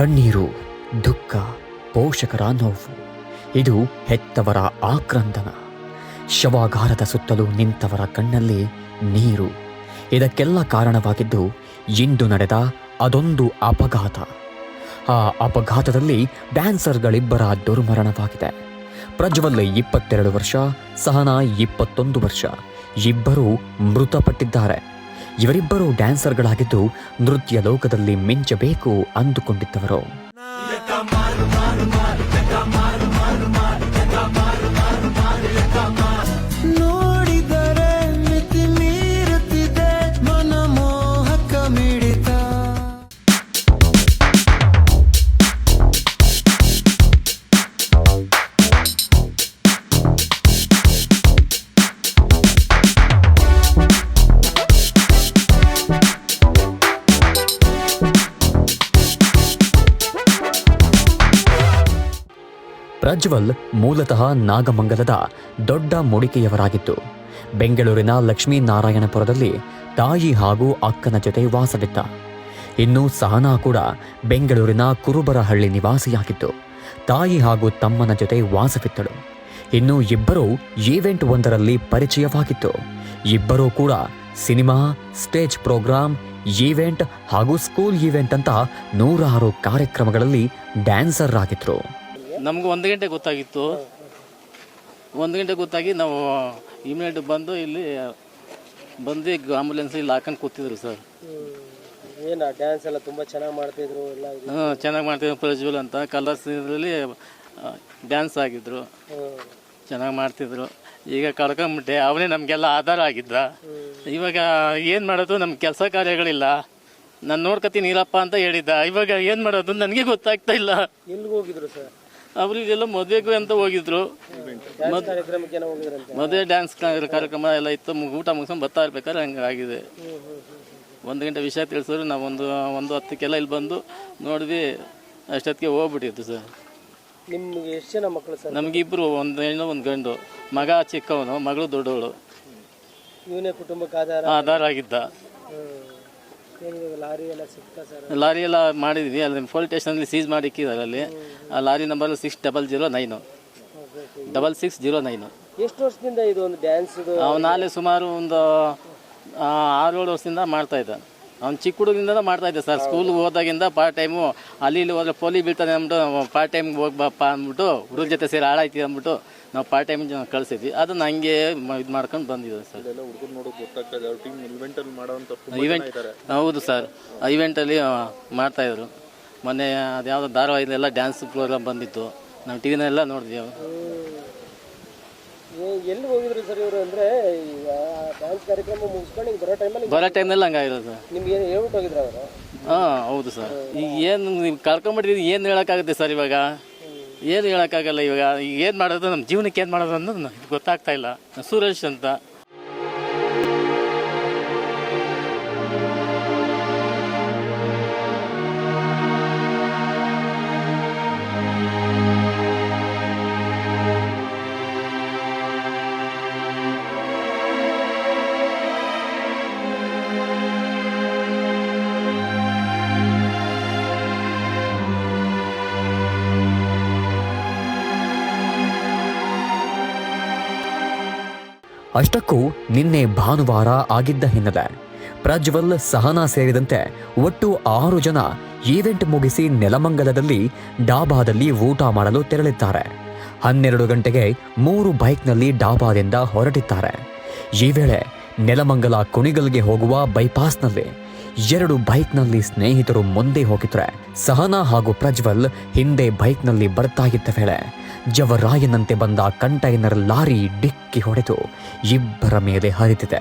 ಕಣ್ಣೀರು, ದುಃಖ, ಪೋಷಕರ ನೋವು. ಇದು ಹೆತ್ತವರ ಆಕ್ರಂದನ. ಶವಾಗಾರದ ಸುತ್ತಲೂ ನಿಂತವರ ಕಣ್ಣಲ್ಲಿ ನೀರು. ಇದಕ್ಕೆಲ್ಲ ಕಾರಣವಾಗಿದ್ದು, ಇಂದು ನಡೆದ ಅದೊಂದು ಅಪಘಾತ. ಆ ಅಪಘಾತದಲ್ಲಿ ಡ್ಯಾನ್ಸರ್ಗಳಿಬ್ಬರ ದುರ್ಮರಣವಾಗಿದೆ. ಪ್ರಜ್ವಲ್ ಇಪ್ಪತ್ತೆರಡು ವರ್ಷ, ಸಹನಾ ಇಪ್ಪತ್ತೊಂದು ವರ್ಷ. ಇಬ್ಬರೂ ಮೃತಪಟ್ಟಿದ್ದಾರೆ. ಇವರಿಬ್ಬರು ಡ್ಯಾನ್ಸರ್ಗಳಾಗಿದ್ದು ನೃತ್ಯ ಲೋಕದಲ್ಲಿ ಮಿಂಚಬೇಕು ಅಂದುಕೊಂಡಿದ್ದವರು. ಪ್ರಜ್ವಲ್ ಮೂಲತಃ ನಾಗಮಂಗಲದ ದೊಡ್ಡ ಮುಡಿಕೆಯವರಾಗಿದ್ದು, ಬೆಂಗಳೂರಿನ ಲಕ್ಷ್ಮೀನಾರಾಯಣಪುರದಲ್ಲಿ ತಾಯಿ ಹಾಗೂ ಅಕ್ಕನ ಜೊತೆ ವಾಸವಿದ್ದ. ಇನ್ನು ಸಹನಾ ಕೂಡ ಬೆಂಗಳೂರಿನ ಕುರುಬರಹಳ್ಳಿ ನಿವಾಸಿಯಾಗಿತ್ತು ತಾಯಿ ಹಾಗೂ ತಮ್ಮನ ಜೊತೆ ವಾಸವಿತ್ತಳು ಇನ್ನು ಇಬ್ಬರೂ ಈವೆಂಟ್ ಒಂದರಲ್ಲಿ ಪರಿಚಯವಾಗಿತ್ತು ಇಬ್ಬರೂ ಕೂಡ ಸಿನಿಮಾ, ಸ್ಟೇಜ್ ಪ್ರೋಗ್ರಾಂ, ಈವೆಂಟ್ ಹಾಗೂ ಸ್ಕೂಲ್ ಈವೆಂಟ್ ಅಂತ ನೂರಾರು ಕಾರ್ಯಕ್ರಮಗಳಲ್ಲಿ ಡ್ಯಾನ್ಸರ್ ಆಗಿದ್ರು. ನಮ್ಗೆ ಒಂದು ಗಂಟೆ ಗೊತ್ತಾಗಿತ್ತು. ಒಂದು ಗಂಟೆ ಗೊತ್ತಾಗಿ ನಾವು ಇಮಿಡಿಯೇಟ್ ಬಂದು ಇಲ್ಲಿ ಬಂದು ಆಂಬುಲೆನ್ಸ್ ಇಲ್ಲಿ ಹಾಕೊಂಡು ಕೂತಿದ್ರು ಸರ್. ಏನು ಡ್ಯಾನ್ಸ್ ಎಲ್ಲ ತುಂಬ ಚೆನ್ನಾಗಿ ಮಾಡ್ತಿದ್ರು ಎಲ್ಲ ಹ್ಞೂ ಚೆನ್ನಾಗಿ ಮಾಡ್ತಿದ್ರು ಪ್ರಜ್ವಲ್ ಅಂತ. ಕಲರ್ಸ್ ಇದರಲ್ಲಿ ಡ್ಯಾನ್ಸ್ ಆಗಿದ್ರು. ಚೆನ್ನಾಗಿ ಮಾಡ್ತಿದ್ರು. ಈಗ ಕಳ್ಕೊಂಬಿಟ್ಟೆ ಅವನೇ ನಮಗೆಲ್ಲ ಆಧಾರ ಆಗಿದ್ದ. ಇವಾಗ ಏನು ಮಾಡೋದು? ನಮ್ಮ ಕೆಲಸ ಕಾರ್ಯಗಳಿಲ್ಲ. ನಾನು ನೋಡ್ಕೊತೀನಿ ಇರಪ್ಪ ಅಂತ ಹೇಳಿದ್ದ. ಇವಾಗ ಏನು ಮಾಡೋದು? ನನಗೆ ಗೊತ್ತಾಗ್ತಾ ಇಲ್ಲ. ಎಲ್ಲಿಗೆ ಹೋಗಿದ್ರು ಸರ್? ಅವರಿಗೆಲ್ಲ ಮದುವೆಗೂ ಅಂತ ಹೋಗಿದ್ರು. ಮದುವೆ ಡ್ಯಾನ್ಸ್ ಕಾರ್ಯಕ್ರಮ ಎಲ್ಲ ಇತ್ತು. ಊಟ ಮುಗಿಸ್ಕೊಂಡು ಬರ್ತಾ ಇರ್ಬೇಕಾದ್ರೆ ಹಂಗೆ ಆಗಿದೆ. ಒಂದು ಗಂಟೆ ವಿಷಯ ತಿಳಿಸಿದ್ರು ನಾವು ಒಂದು ಒಂದು ಹತ್ತಕ್ಕೆಲ್ಲ ಇಲ್ಲಿ ಬಂದು ನೋಡಿದ್ವಿ ಅಷ್ಟೊತ್ತಿಗೆ ಹೋಗ್ಬಿಟ್ಟಿತ್ತು ಸರ್. ನಿಮ್ಗೆ ಎಷ್ಟು ಜನ ಮಕ್ಕಳು ಸರ್? ನಮಗಿಬ್ಬರು ಒಂದು ಹೆಣ್ಣು ಒಂದು ಗಂಡು. ಮಗ ಚಿಕ್ಕವನು ಮಗಳು ದೊಡ್ಡವಳು. ಇವನೇ ಕುಟುಂಬಕ್ಕೆ ಆಧಾರ? ಆಧಾರ ಆಗಿದ್ದ. ಲಾರಿ ಎಲ್ಲ ಮಾಡಿದ್ವಿ ಅಲ್ಲಿ ಪೊಲೀಸ್ ಸ್ಟೇಷನಲ್ಲಿ ಸೀಸ್ ಮಾಡಿ ಇಕ್ಕಿದ್ದಾರೆ ಅಲ್ಲಿ. ಆ lorry number six double zero nine double six zero nine ಎಷ್ಟು ವರ್ಷದಿಂದ ಇದು ಒಂದು ಡ್ಯಾನ್ಸ್ ಅವನು ಸುಮಾರು ಒಂದು ಆರು ಏಳು ವರ್ಷದಿಂದ ಮಾಡ್ತಾ ಇದ್ದ. ಅವ್ನು ಚಿಕ್ಕ ಹುಡುಗಿಂದ ಮಾಡ್ತಾ ಇದ್ದೆ ಸರ್. ಸ್ಕೂಲ್ಗೆ ಹೋದಾಗಿಂದ ಪಾರ್ಟ್ ಟೈಮು ಅಲ್ಲಿ ಇಲ್ಲಿ ಹೋದ್ರೆ ಪೋಲಿ ಬೀಳ್ತಾನೆ ಅಂದ್ಬಿಟ್ಟು ಪಾರ್ಟ್ ಟೈಮ್ಗೆ ಹೋಗ್ಬಪ್ಪ ಅಂದ್ಬಿಟ್ಟು ಹುಡುಗ ಜೊತೆ ಸೇರಿ ಹಾಳಾಯ್ತಿ ಅಂದ್ಬಿಟ್ಟು ನಾವು ಪಾರ್ಟ್ ಟೈಮ್ ಕಳಿಸಿದ್ವಿ. ಅದನ್ನ ಹಂಗೆ ಇದು ಮಾಡ್ಕೊಂಡು ಬಂದಿದೆ ಸರ್. ಇವೆಂಟ್ ಹೌದು ಸರ್. ಇವೆಂಟಲ್ಲಿ ಮಾಡ್ತಾಯಿದ್ರು ಮೊನ್ನೆ ಮೊನ್ನೆ ಅದ್ಯಾವುದೋ ಧಾರಾವಾಹಿಲೆಲ್ಲ ಡ್ಯಾನ್ಸ್ ಪ್ರೋಗ್ರಾಮ್ ಬಂದಿತ್ತು. ನಾವು ಟಿ ವಿನೆಲ್ಲ ನೋಡಿದ್ವಿ. ಎಲ್ಲಿ ಹೋಗಿದ್ರು ಸರ್ ಇವರು ಅಂದ್ರೆ ಈಗ ಡ್ಯಾನ್ಸ್ ಕಾರ್ಯಕ್ರಮ ಮುಗಿಸ್ಕೊಂಡು ಈಗ ಬರೋ ಟೈಮಲ್ಲಿ ಬರೋ ಟೈಮ್ನಲ್ಲಿ ಹಂಗಾಗಿರೋದು ನಿಮ್ಗೆ ಏನು ಹೇಳ್ಬಿಟ್ಟು ಹೋಗಿದ್ರು ಅವರು? ಹಾಂ ಹೌದು ಸರ್. ಈಗ ಏನು ನೀವು ಕಳ್ಕೊಂಬಿಟ್ಟಿದ್ದೀವಿ ಏನು ಹೇಳೋಕ್ಕಾಗುತ್ತೆ ಸರ್ ಇವಾಗ? ಏನು ಹೇಳೋಕ್ಕಾಗಲ್ಲ ಇವಾಗ? ಈಗ ಏನು ಮಾಡೋದು ನಮ್ಮ ಜೀವನಕ್ಕೆ ಏನು ಮಾಡೋದು ಅನ್ನೋದು ಗೊತ್ತಾಗ್ತಾ ಇಲ್ಲ. ಸುರೇಶ್ ಅಂತ. ಅಷ್ಟಕ್ಕೂ ನಿನ್ನೆ ಭಾನುವಾರ ಆಗಿದ್ದ ಹಿನ್ನೆಲೆ ಪ್ರಜ್ವಲ್ ಸಹನಾ ಸೇರಿದಂತೆ ಒಟ್ಟು ಆರು ಜನ ಈವೆಂಟ್ ಮುಗಿಸಿ ನೆಲಮಂಗಲದಲ್ಲಿ ಡಾಬಾದಲ್ಲಿ ಊಟ ಮಾಡಲು ತೆರಳಿದ್ದಾರೆ. ಹನ್ನೆರಡು ಗಂಟೆಗೆ ಮೂರು ಬೈಕ್ನಲ್ಲಿ ಡಾಬಾದಿಂದ ಹೊರಟಿದ್ದಾರೆ. ಈ ವೇಳೆ ನೆಲಮಂಗಲ ಕುಣಿಗಲ್ಗೆ ಹೋಗುವ ಬೈಪಾಸ್ನಲ್ಲಿ ಎರಡು ಬೈಕ್ನಲ್ಲಿ ಸ್ನೇಹಿತರು ಮುಂದೆ ಹೋಗಿದ್ರೆ ಸಹನಾ ಹಾಗೂ ಪ್ರಜ್ವಲ್ ಹಿಂದೆ ಬೈಕ್ನಲ್ಲಿ ಬರ್ತಾ ವೇಳೆ ಜವರಾಯನಂತೆ ಬಂದ ಕಂಟೈನರ್ ಲಾರಿ ಡಿಕ್ಕಿ ಹೊಡೆದು ಇಬ್ಬರ ಮೇಲೆ ಹರಿದಿದೆ.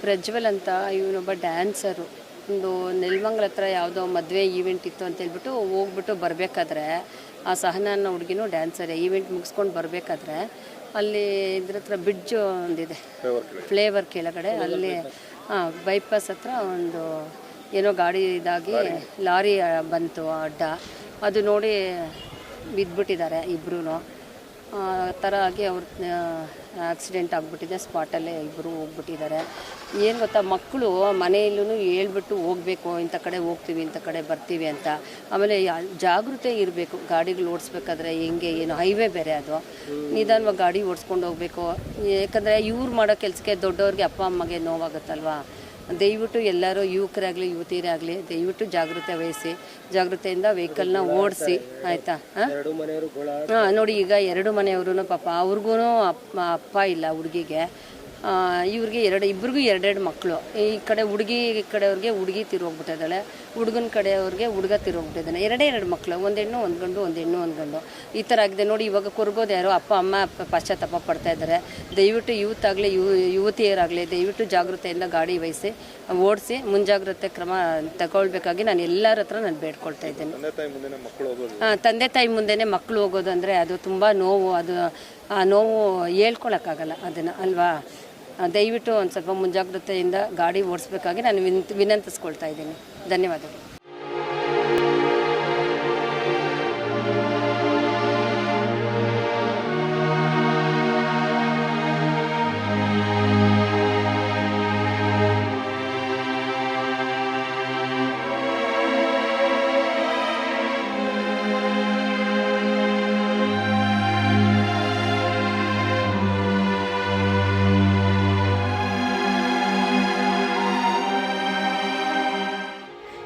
ಪ್ರಜ್ವಲ್ ಅಂತ ಇವನೊಬ್ಬ ಡ್ಯಾನ್ಸರು. ಒಂದು ನೆಲ್ಮಂಗ್ಲ ಹತ್ರ ಯಾವುದೋ ಮದುವೆ ಈವೆಂಟ್ ಇತ್ತು ಅಂತ ಹೇಳ್ಬಿಟ್ಟು ಹೋಗ್ಬಿಟ್ಟು ಬರಬೇಕಾದ್ರೆ ಆ ಸಹನ ಹುಡುಗಿನೂ ಡ್ಯಾನ್ಸರೇ ಈವೆಂಟ್ ಮುಗಿಸ್ಕೊಂಡು ಬರಬೇಕಾದ್ರೆ ಅಲ್ಲಿ ಇದ್ರ ಹತ್ರ ಬ್ರಿಡ್ಜ್ ಒಂದಿದೆ. ಫ್ಲೇವರ್ ಕೆಳಗಡೆ. ಅಲ್ಲಿ ಹಾಂ ಬೈಪಾಸ್ ಹತ್ರ ಒಂದು ಏನೋ ಗಾಡಿ ಇದಾಗಿ ಲಾರಿ. ಬಂತು ಅಡ್ಡ. ಅದು ನೋಡಿ ಬಿದ್ದುಬಿಟ್ಟಿದ್ದಾರೆ ಇಬ್ಬರೂ ಥರ ಆಗಿ ಅವ್ರ ಆಕ್ಸಿಡೆಂಟ್ ಆಗಿಬಿಟ್ಟಿದೆ ಸ್ಪಾಟಲ್ಲೇ ಇಬ್ಬರು ಹೋಗ್ಬಿಟ್ಟಿದ್ದಾರೆ. ಏನು ಗೊತ್ತಾ ಮಕ್ಕಳು ಮನೆಯಲ್ಲೂ ಹೇಳ್ಬಿಟ್ಟು ಹೋಗಬೇಕು, ಇಂಥ ಕಡೆ ಹೋಗ್ತೀವಿ, ಇಂಥ ಕಡೆ ಬರ್ತೀವಿ ಅಂತ. ಆಮೇಲೆ ಜಾಗೃತೆ ಇರಬೇಕು, ಗಾಡಿಗಳು ಓಡಿಸ್ಬೇಕಾದ್ರೆ ಹೆಂಗೆ, ಏನು, ಹೈವೇ ಬೇರೆ ಅದು. ನಿಧಾನವಾಗಿ ಗಾಡಿ ಓಡಿಸ್ಕೊಂಡು ಹೋಗಬೇಕು. ಯಾಕಂದರೆ ಇವ್ರು ಮಾಡೋ ಕೆಲಸಕ್ಕೆ ದೊಡ್ಡವ್ರಿಗೆ ಅಪ್ಪ, ಅಮ್ಮಗೆ ನೋವಾಗುತ್ತಲ್ವಾ? ದಯವಿಟ್ಟು ಎಲ್ಲರೂ ಯುವಕರಾಗಲಿ ಯುವತಿಯರಾಗಲಿ ದಯವಿಟ್ಟು ಜಾಗೃತೆ ವಹಿಸಿ ಜಾಗೃತೆಯಿಂದ ವೆಹಿಕಲ್ನ ಓಡಿಸಿ ಆಯಿತಾ? ಹಾಂ? ನೋಡಿ ಈಗ ಎರಡು ಮನೆಯವರು ಪಾಪ ಅವ್ರಿಗೂ ಅಪ್ಪ ಅಪ್ಪ ಇಲ್ಲ ಹುಡುಗಿಗೆ. ಇವ್ರಿಗೆ ಎರಡು ಇಬ್ರಿಗೂ ಎರಡೆರಡು ಮಕ್ಕಳು ಈ ಕಡೆ ಹುಡುಗಿ ಕಡೆಯವ್ರಿಗೆ ಹುಡುಗಿ ತಿರೋಗ್ಬಿಟ್ಟಿದ್ದಾಳೆ. ಹುಡುಗನ ಕಡೆಯವ್ರಿಗೆ ಹುಡುಗ ತಿರೋಗ್ಬಿಟ್ಟಿದ್ದಾನೆ. ಎರಡೇ ಎರಡು ಮಕ್ಕಳು ಒಂದು ಹೆಣ್ಣು ಒಂದು ಗಂಡು ಒಂದು ಹೆಣ್ಣು ಒಂದು ಗಂಡು. ಈ ಥರ ಆಗಿದೆ. ನೋಡಿ ಇವಾಗ ಕೊರಗೋದು ಯಾರೋ ಅಪ್ಪ ಅಮ್ಮ ಅಪ್ಪ ಪಶ್ಚಾತ್ತಾಪ ಪಡ್ತಾ ಇದ್ದಾರೆ. ದಯವಿಟ್ಟು ಯೂತ್ ಆಗಲಿ ಯು ಯುವತಿಯರಾಗಲಿ ದಯವಿಟ್ಟು ಜಾಗೃತೆಯಿಂದ ಗಾಡಿ ವಹಿಸಿ ಓಡಿಸಿ ಮುಂಜಾಗ್ರತೆ ಕ್ರಮ ತಗೊಳ್ಬೇಕಾಗಿ ನಾನು ಎಲ್ಲರ ಹತ್ರ ನಾನು ಬೇಡ್ಕೊಳ್ತಾ ಇದ್ದೇನೆ. ತಂದೆ ತಾಯಿ ಮುಂದೆನೆ ಮಕ್ಕಳು ಹೋಗೋದು. ತಂದೆ ತಾಯಿ ಮುಂದೆನೇ ಮಕ್ಕಳು ಹೋಗೋದು ಅಂದರೆ ಅದು ತುಂಬ ನೋವು. ಅದು ಆ ನೋವು ಹೇಳ್ಕೊಳಕ್ಕಾಗಲ್ಲ ಅದನ್ನು ಅಲ್ವಾ? ದಯವಿಟ್ಟು ಒಂದು ಸ್ವಲ್ಪ ಮುಂಜಾಗ್ರತೆಯಿಂದ ಗಾಡಿ ಓಡಿಸ್ಬೇಕಾಗಿ ನಾನು ವಿನ್ ವಿನಂತಿಸ್ಕೊಳ್ತಾ ಇದ್ದೀನಿ. ಧನ್ಯವಾದಗಳು.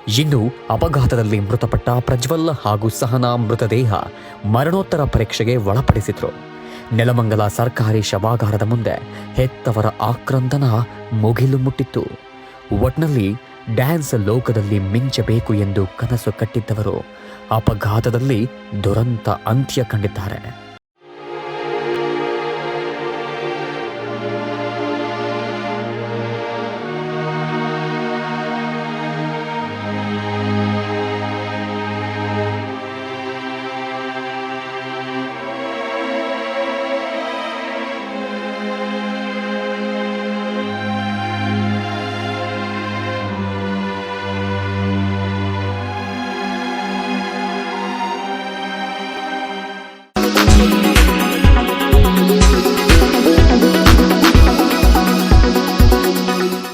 ಇನ್ನು ಅಪಘಾತದಲ್ಲಿ ಮೃತಪಟ್ಟ ಪ್ರಜ್ವಲ್ ಹಾಗೂ ಸಹನಾ ಮೃತದೇಹ ಮರಣೋತ್ತರ ಪರೀಕ್ಷೆಗೆ ಒಳಪಡಿಸಿದ್ರು. ನೆಲಮಂಗಲ ಸರ್ಕಾರಿ ಶವಾಗಾರದ ಮುಂದೆ ಹೆತ್ತವರ ಆಕ್ರಂದನ ಮುಗಿಲು ಮುಟ್ಟಿತ್ತು. ಒಟ್ನಲ್ಲಿ ಡ್ಯಾನ್ಸ್ ಲೋಕದಲ್ಲಿ ಮಿಂಚಬೇಕು ಎಂದು ಕನಸು ಕಟ್ಟಿದ್ದವರು ಅಪಘಾತದಲ್ಲಿ ದುರಂತ ಅಂತ್ಯ ಕಂಡಿದ್ದಾರೆ.